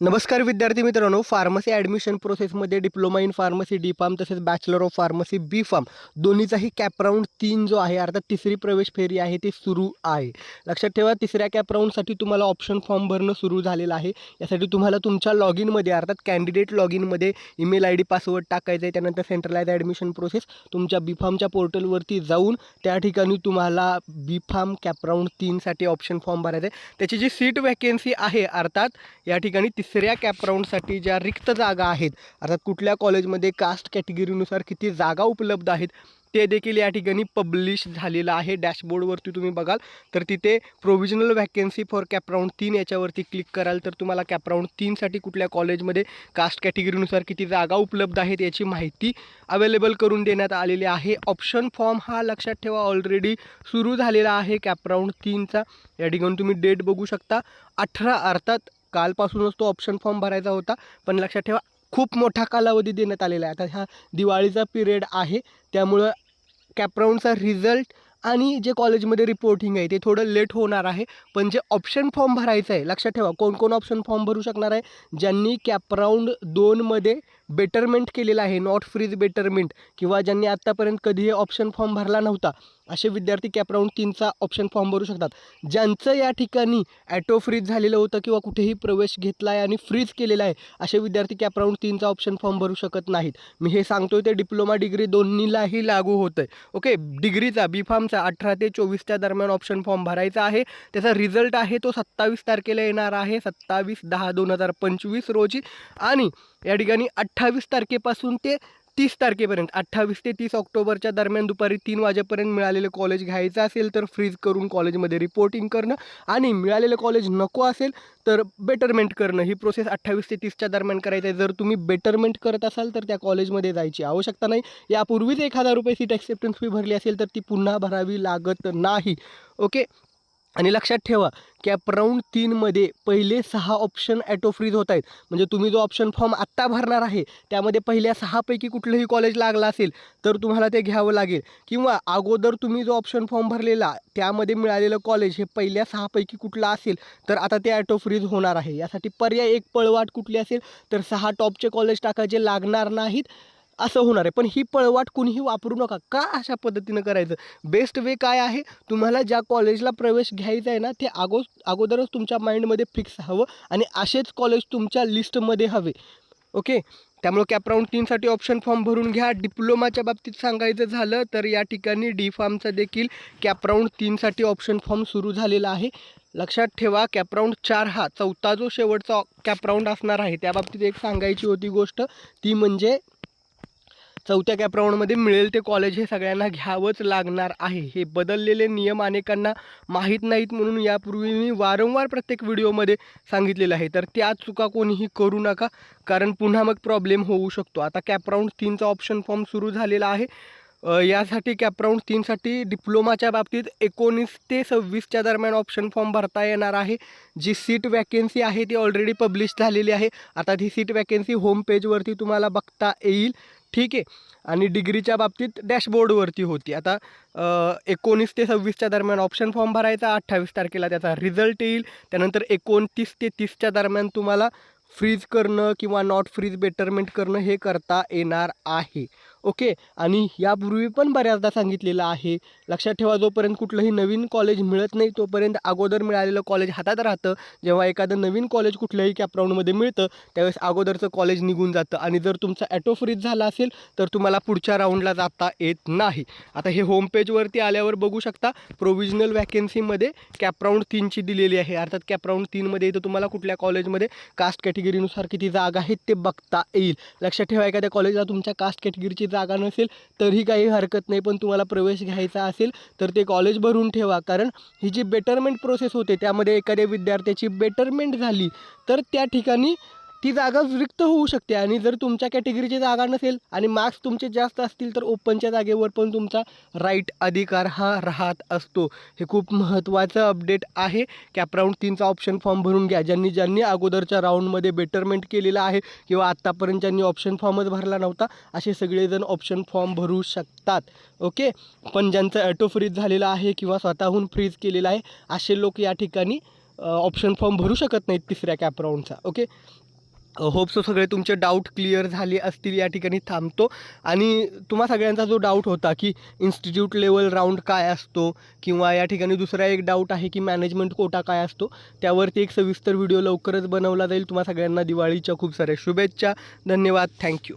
नमस्कार विद्यार्थी मित्रांनो फार्मसी ॲडमिशन प्रोसेसमध्ये diploma in pharmacy D pharm तसेच bachelor of pharmacy B pharm दोन्हीचाही CAP round तीन जो आहे अर्थात तिसरी प्रवेश फेरी आहे ती सुरू आहे. लक्षात ठेवा तिसऱ्या कॅपराऊंडसाठी तुम्हाला ऑप्शन फॉर्म भरणं सुरू झालेलं आहे. यासाठी तुम्हाला तुमच्या लॉग इनमध्ये अर्थात कॅन्डिडेट लॉग इनमध्ये ईमेल आय डी पासवर्ड टाकायचं आहे त्यानंतर सेंट्रलाइज ॲडमिशन प्रोसेस तुमच्या बी फार्मच्या पोर्टलवरती जाऊन त्या ठिकाणी तुम्हाला बी फार्म कॅपराऊंड तीनसाठी ऑप्शन फॉर्म भरायचा आहे त्याची जी सीट वॅकेन्सी आहे अर्थात या ठिकाणी तिसऱ्या कॅप राऊंडसाठी ज्या रिक्त जागा आहेत अर्थात कुठल्या कॉलेजमध्ये कास्ट कॅटेगरीनुसार किती जागा उपलब्ध आहेत ते देखील या ठिकाणी पब्लिश झालेलं आहे. डॅशबोर्डवरती तुम्ही बघाल तर तिथे provisional vacancy for CAP round तीन याच्यावरती क्लिक कराल तर तुम्हाला कॅप राऊंड तीनसाठी कुठल्या कॉलेजमध्ये कास्ट कॅटेगरीनुसार किती जागा उपलब्ध आहेत याची माहिती अवेलेबल करून देण्यात आलेली आहे. ऑप्शन फॉर्म हा लक्षात ठेवा ऑलरेडी सुरू झालेला आहे. कॅप राऊंड तीनचा या ठिकाणी तुम्ही डेट बघू शकता. अठरा अर्थात कालपासूनच तो ऑप्शन फॉर्म भरायचा होता. पण लक्षात ठेवा खूप मोठा कालावधी देण्यात आलेला आहे. आता ह्या दिवाळीचा पिरियड आहे. त्यामुळं कॅपराऊंडचा रिझल्ट आणि जे कॉलेजमध्ये रिपोर्टिंग आहे ते थोडं लेट होणार आहे. पण जे ऑप्शन फॉर्म भरायचं आहे लक्षात ठेवा कोण कोण ऑप्शन फॉर्म भरू शकणार आहे? ज्यांनी कॅपराऊंड दोनमध्ये बेटरमेंट केलेलं आहे. नॉट फ्रीज बेटरमेंट किंवा ज्यांनी आत्तापर्यंत कधीही ऑप्शन फॉर्म भरला नव्हता असे विद्यार्थी कॅपराऊंड तीनचा ऑप्शन फॉर्म भरू शकतात. ज्यांचं या ठिकाणी ॲटो फ्रीज झालेलं होतं किंवा कुठेही प्रवेश घेतला आहे आणि फ्रीज केलेला आहे असे विद्यार्थी कॅपराऊंड तीनचा ऑप्शन फॉर्म भरू शकत नाहीत. मी हे सांगतोय ते डिप्लोमा डिग्री दोन्हीलाही लागू होतं आहे ओके डिग्रीचा बी फार्मचा अठरा ते चोवीसच्या दरम्यान ऑप्शन फॉर्म भरायचा आहे. त्याचा रिझल्ट आहे तो सत्तावीस तारखेला येणार आहे. सत्तावीस दहा दोन हजार पंचवीस रोजी. आणि या ठिकाणी अठ्ठावीस तारखेपासून ते तीस तारखेपर्यंत अठ्ठावीस ते तीस ऑक्टोबरच्या दरम्यान दुपारी तीन वाजेपर्यंत मिळालेलं कॉलेज घ्यायचं असेल तर फ्रीज करून कॉलेजमध्ये रिपोर्टिंग करणं आणि मिळालेलं कॉलेज नको असेल तर बेटरमेंट करणं. ही प्रोसेस अठ्ठावीस ते तीसच्या दरम्यान करायचं आहे. जर तुम्ही बेटरमेंट करत असाल तर त्या कॉलेजमध्ये जायची आवश्यकता नाही. यापूर्वीच एक हजार रुपये सीट ॲक्सेप्टन्स फी भरली असेल तर ती पुन्हा भरावी लागत नाही. ओके आणि लक्षात ठेवा कॅप राऊंड तीनमध्ये पहिले सहा ऑप्शन ॲटो फ्रीज होत आहेत. म्हणजे तुम्ही जो ऑप्शन फॉर्म आत्ता भरणार आहे त्यामध्ये पहिल्या सहापैकी कुठलंही कॉलेज लागलं असेल तर तुम्हाला ते घ्यावं लागेल. किंवा अगोदर तुम्ही जो ऑप्शन फॉर्म भरलेला त्यामध्ये मिळालेलं कॉलेज हे पहिल्या सहापैकी कुठलं असेल तर आता ते ॲटो फ्रीज होणार आहे. यासाठी पर्याय एक पळवाट कुठली असेल तर सहा टॉपचे कॉलेज टाकायचे लागणार नाहीत. असं होणार आहे. पण ही पळवाट कुणीही वापरू नका. का अशा पद्धतीनं करायचं? बेस्ट वे काय आहे? तुम्हाला ज्या कॉलेजला प्रवेश घ्यायचा आहे ना ते अगो अगोदरच तुमच्या माइंडमध्ये फिक्स हवं आणि असेच कॉलेज तुमच्या लिस्टमध्ये हवे. ओके त्यामुळे कॅपराऊंड तीनसाठी ऑप्शन फॉर्म भरून घ्या. डिप्लोमाच्या बाबतीत सांगायचं झालं तर या ठिकाणी डी फार्मचा देखील कॅपराऊंड तीनसाठी ऑप्शन फॉर्म सुरू झालेला आहे. लक्षात ठेवा कॅपराऊंड चार हा चौथा जो शेवटचा कॅपराऊंड असणार आहे त्या बाबतीत एक सांगायची होती गोष्ट. ती म्हणजे चौथ्या कॅप राऊंडमध्ये मिळेल ते कॉलेज हे सगळ्यांना घ्यावंच लागणार आहे. हे बदललेले नियम अनेकांना माहीत नाहीत म्हणून यापूर्वी मी वारंवार प्रत्येक व्हिडिओमध्ये सांगितलेलं आहे. तर त्या चुका कोणीही करू नका कारण पुन्हा मग प्रॉब्लेम होऊ शकतो. आता कॅप राऊंड तीनचा ऑप्शन फॉर्म सुरू झालेला आहे. यासाठी कॅपराऊंड तीनसाठी डिप्लोमाच्या बाबतीत एकोणीस ते सव्वीसच्या दरम्यान ऑप्शन फॉर्म भरता येणार आहे. जी सीट वॅकेन्सी आहे ती ऑलरेडी पब्लिश झालेली आहे. आता ती सीट वॅकेन्सी होम पेजवरती तुम्हाला बघता येईल. ठीक आहे. आणि डिग्रीच्या बाबतीत डॅशबोर्डवरती होती. आता एकोणीस ते सव्वीसच्या दरम्यान ऑप्शन फॉर्म भरायचा अठ्ठावीस तारखेला त्याचा रिझल्ट येईल. त्यानंतर एकोणतीस ते तीसच्या दरम्यान तुम्हाला फ्रीज करणं किंवा नॉट फ्रीज बेटरमेंट करणं हे करता येणार आहे. ओके. आणि यापूर्वी पण बऱ्याचदा सांगितलेलं आहे. लक्षात ठेवा जोपर्यंत कुठलंही नवीन कॉलेज मिळत नाही तोपर्यंत अगोदर मिळालेलं कॉलेज हातात राहतं. जेव्हा एखादं नवीन कॉलेज कुठल्याही कॅपराऊंडमध्ये मिळतं त्यावेळेस अगोदरचं कॉलेज निघून जातं. आणि जर तुमचा ॲटो फ्रीज झाला असेल तर तुम्हाला पुढच्या राऊंडला जाता येत नाही. आता हे होम पेजवरती आल्यावर बघू शकता प्रोविजनल वॅकेन्सीमध्ये कॅपराऊंड तीनची दिलेली आहे. अर्थात कॅपराऊंड तीनमध्ये इथं तुम्हाला कुठल्या कॉलेजमध्ये कास्ट कॅटेगरीनुसार किती जागा आहेत ते बघता येईल. लक्षात ठेवा एखाद्या कॉलेजला तुमच्या कास्ट कॅटेगरीची जागा नसेल तरी काही हरकत नाही पण तुम्हाला प्रवेश घ्यायचा असेल तर ते कॉलेज भरून ठेवा. कारण ही जी बेटरमेंट प्रोसेस होते त्यामध्ये एखाद्या विद्यार्थ्याची बेटरमेंट झाली तर त्या ठिकाणी ती जागा रिक्त होऊ शकते आणि जर तुमच्या कॅटेगरीची जागा नसेल आणि मार्क्स तुमचे जास्त असतील तर ओपनच्या जागेवर पण तुमचा राईट अधिकार हा राहत असतो. हे खूप महत्त्वाचं अपडेट आहे. कॅपराऊंड तीनचा ऑप्शन फॉर्म भरून घ्या. ज्यांनी ज्यांनी अगोदरच्या राऊंडमध्ये बेटरमेंट केलेलं आहे किंवा आत्तापर्यंत ज्यांनी ऑप्शन फॉर्मच भरला नव्हता असे सगळेजण ऑप्शन फॉर्म भरू शकतात. ओके पण ज्यांचं ॲटो फ्रीज झालेलं आहे किंवा स्वतःहून फ्रीज केलेलं आहे असे लोक या ठिकाणी ऑप्शन फॉर्म भरू शकत नाहीत तिसऱ्या कॅप राऊंडचा ओके होप सो सगळे तुमचे डाऊट क्लिअर झाले असतील या ठिकाणी थांबतो. आणि तुम्हा सगळ्यांचा जो डाऊट होता की इन्स्टिट्यूट लेवल राऊंड काय असतो किंवा या ठिकाणी दुसरा एक डाऊट आहे की मॅनेजमेंट कोटा काय असतो त्यावरती एक सविस्तर व्हिडिओ लवकरच बनवला जाईल. तुम्हा सगळ्यांना दिवाळीच्या खूप साऱ्या शुभेच्छा. धन्यवाद. थँक्यू